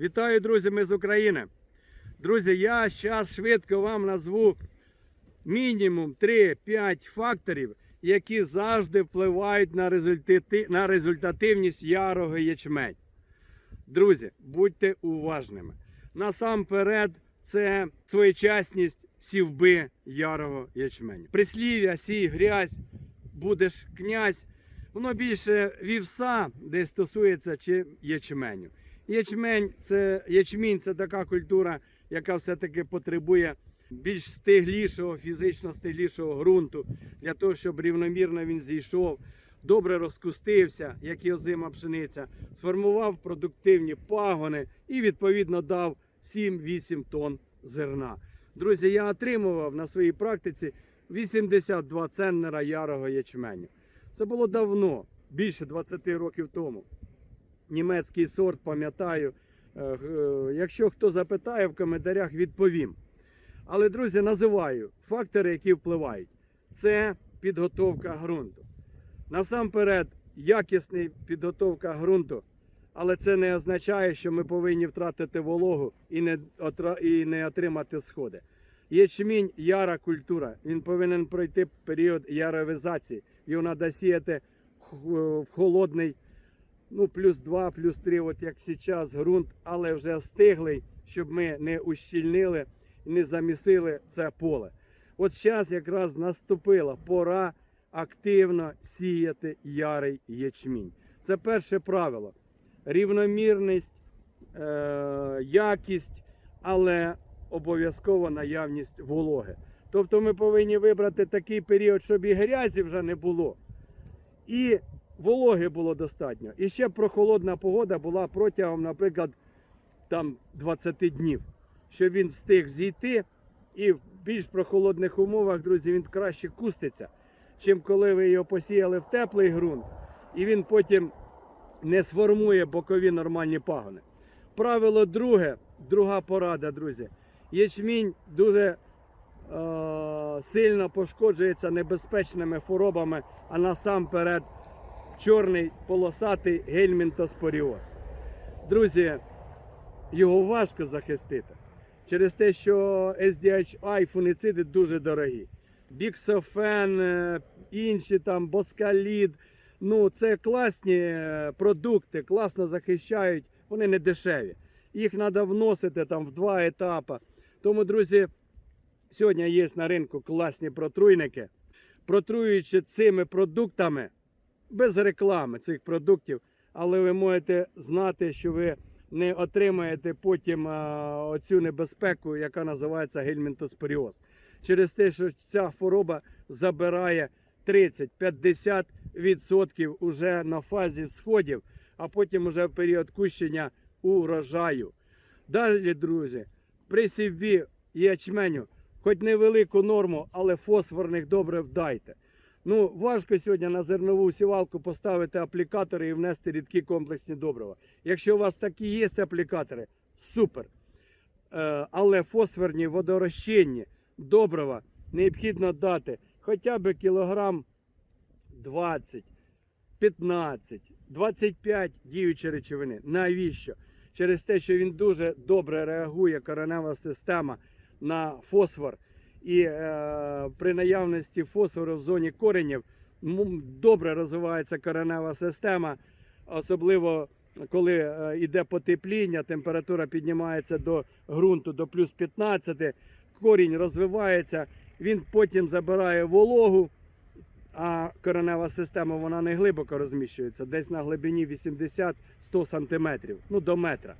Вітаю, друзі, ми з України. Друзі, я зараз швидко вам назву мінімум 3-5 факторів, які завжди впливають на, результати, на результативність ярого ячмень. Друзі, будьте уважними. Насамперед, це своєчасність сівби ярого ячменю. Прислів'я, сій, грязь, будеш князь. Воно більше вівса, де стосується чи ячменю. Ячмень це ячмінь це така культура, яка все-таки потребує більш стиглішого, фізично стиглішого ґрунту для того, щоб рівномірно він зійшов, добре розкустився, як і озима пшениця, сформував продуктивні пагони і відповідно дав 7-8 тонн зерна. Друзі, я отримував на своїй практиці 82 ценнера ярого ячменю. Це було давно, більше 20 років тому. Німецький сорт, пам'ятаю. Е, е, Якщо хто запитає в коментарях, відповім. Але, друзі, називаю фактори, які впливають. Це підготовка ґрунту. Насамперед, якісна підготовка ґрунту, але це не означає, що ми повинні втратити вологу і не, і не отримати сходи. Ячмінь яра культура. Він повинен пройти період яровизації. Його треба сіяти в холодний, ну, плюс 2, плюс 3, от як зараз ґрунт, але вже встиглий, щоб ми не ущільнили, не замісили це поле. От зараз якраз наступила пора активно сіяти ярий ячмінь. Це перше правило. Рівномірність, е- якість, але обов'язково наявність вологи. Тобто ми повинні вибрати такий період, щоб і грязі вже не було, і вологи було достатньо. І ще прохолодна погода була протягом, наприклад, там 20 днів, щоб він встиг зійти, і в більш прохолодних умовах, друзі, він краще куститься, чим коли ви його посіяли в теплий ґрунт, і він потім не сформує бокові нормальні пагони. Правило друге, друга порада, друзі. Ячмінь дуже е, сильно пошкоджується небезпечними хворобами, а насамперед чорний полосатий гельмінтоспоріоз. Друзі, його важко захистити через те, що SDHI фунициди дуже дорогі. Біксофен, е, інші там боскалід. Ну, це класні е, продукти, класно захищають, вони не дешеві. Їх треба вносити там в два етапи. Тому, друзі, сьогодні є на ринку класні протруйники. Протруючи цими продуктами, без реклами цих продуктів, але ви можете знати, що ви не отримаєте потім оцю небезпеку, яка називається гельмінтоспоріоз. Через те, що ця хвороба забирає 30-50% уже на фазі всходів, а потім уже в період кущення урожаю. Далі, друзі, при сівбі ячменю, хоч невелику норму, але фосфорних добре вдайте. Ну, важко сьогодні на зернову сівалку поставити аплікатори і внести рідкі комплексні добрива. Якщо у вас такі є аплікатори, супер. Е, але фосфорні водорозчинні добрива необхідно дати хоча б кілограм 20, 15, 25 діючої речовини. Навіщо? Через те, що він дуже добре реагує коренева система на фосфор. І е, при наявності фосфору в зоні коренів добре розвивається коренева система, особливо коли е, йде потепління, температура піднімається до ґрунту до плюс 15, корінь розвивається, він потім забирає вологу, а коренева система вона не глибоко розміщується, десь на глибині 80-100 см, ну до метра.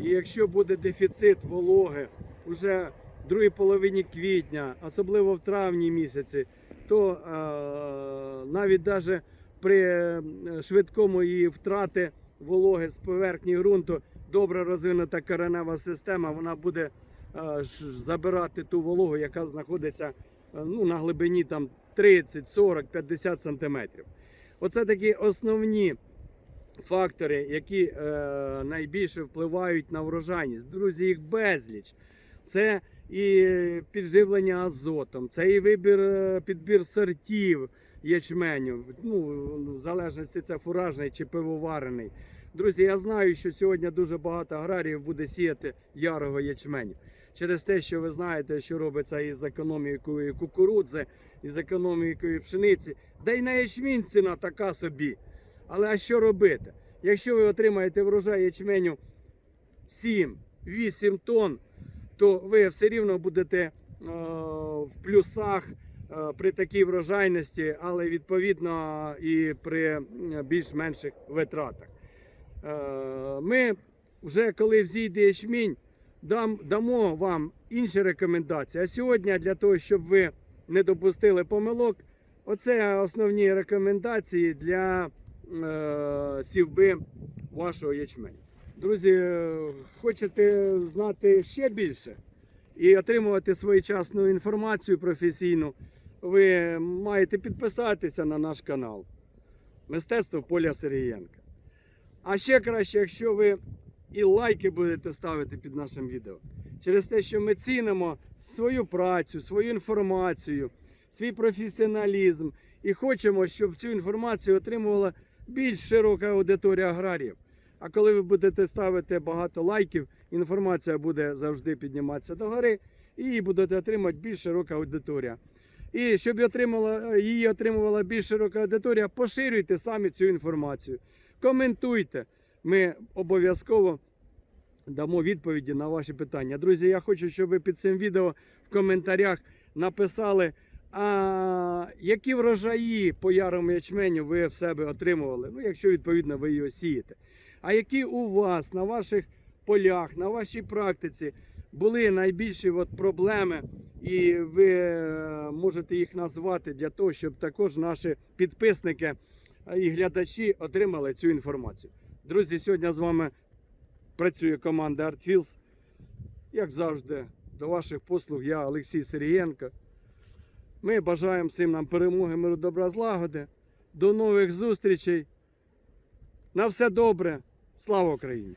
І якщо буде дефіцит вологи вже другій половині квітня, особливо в травні місяці, то е, навіть даже при е, швидкому її втрати вологи з поверхні ґрунту добре розвинута коренева система, вона буде е, забирати ту вологу, яка знаходиться е, ну, на глибині там 30, 40, 50 сантиметрів. Оце такі основні фактори, які е, найбільше впливають на врожайність. Друзі, їх безліч. Це і підживлення азотом, це і вибір, е, підбір сортів ячменю. Ну, в залежності це фуражний чи пивоварений. Друзі, я знаю, що сьогодні дуже багато аграріїв буде сіяти ярого ячменю. Через те, що ви знаєте, що робиться із економікою кукурудзи, із економікою пшениці, да й на ячмінь ціна така собі. Але а що робити? Якщо ви отримаєте врожай ячменю 7-8 тонн, то ви все рівно будете е, в плюсах е, при такій врожайності, але відповідно і при більш-менших витратах. Е, Ми вже коли взійде ячмінь, дам, дамо вам інші рекомендації. А сьогодні для того, щоб ви не допустили помилок, оце основні рекомендації для е, сівби вашого ячменю. Друзі, е, хочете знати ще більше і отримувати своєчасну інформацію професійну, ви маєте підписатися на наш канал Мистецтво Поля Сергієнка. А ще краще, якщо ви і лайки будете ставити під нашим відео. Через те, що ми цінимо свою працю, свою інформацію, свій професіоналізм і хочемо, щоб цю інформацію отримувала більш широка аудиторія аграріїв. А коли ви будете ставити багато лайків, інформація буде завжди підніматися догори і її буде отримати більш широка аудиторія. І щоб її її отримувала більш широка аудиторія, поширюйте самі цю інформацію. Коментуйте. Ми обов'язково дамо відповіді на ваші питання. Друзі, я хочу, щоб ви під цим відео в коментарях написали, а які врожаї по ярому ячменю ви в себе отримували. Ну, якщо відповідно ви його сієте. А які у вас на ваших полях, на вашій практиці були найбільші от проблеми, і ви е, можете їх назвати для того, щоб також наші підписники е, і глядачі отримали цю інформацію. Друзі, сьогодні з вами працює команда ArtFields. Як завжди, до ваших послуг я Олексій Сергієнко. Ми бажаємо всім нам перемоги, миру, добра, злагоди. До нових зустрічей. На все добре. Слава Україні!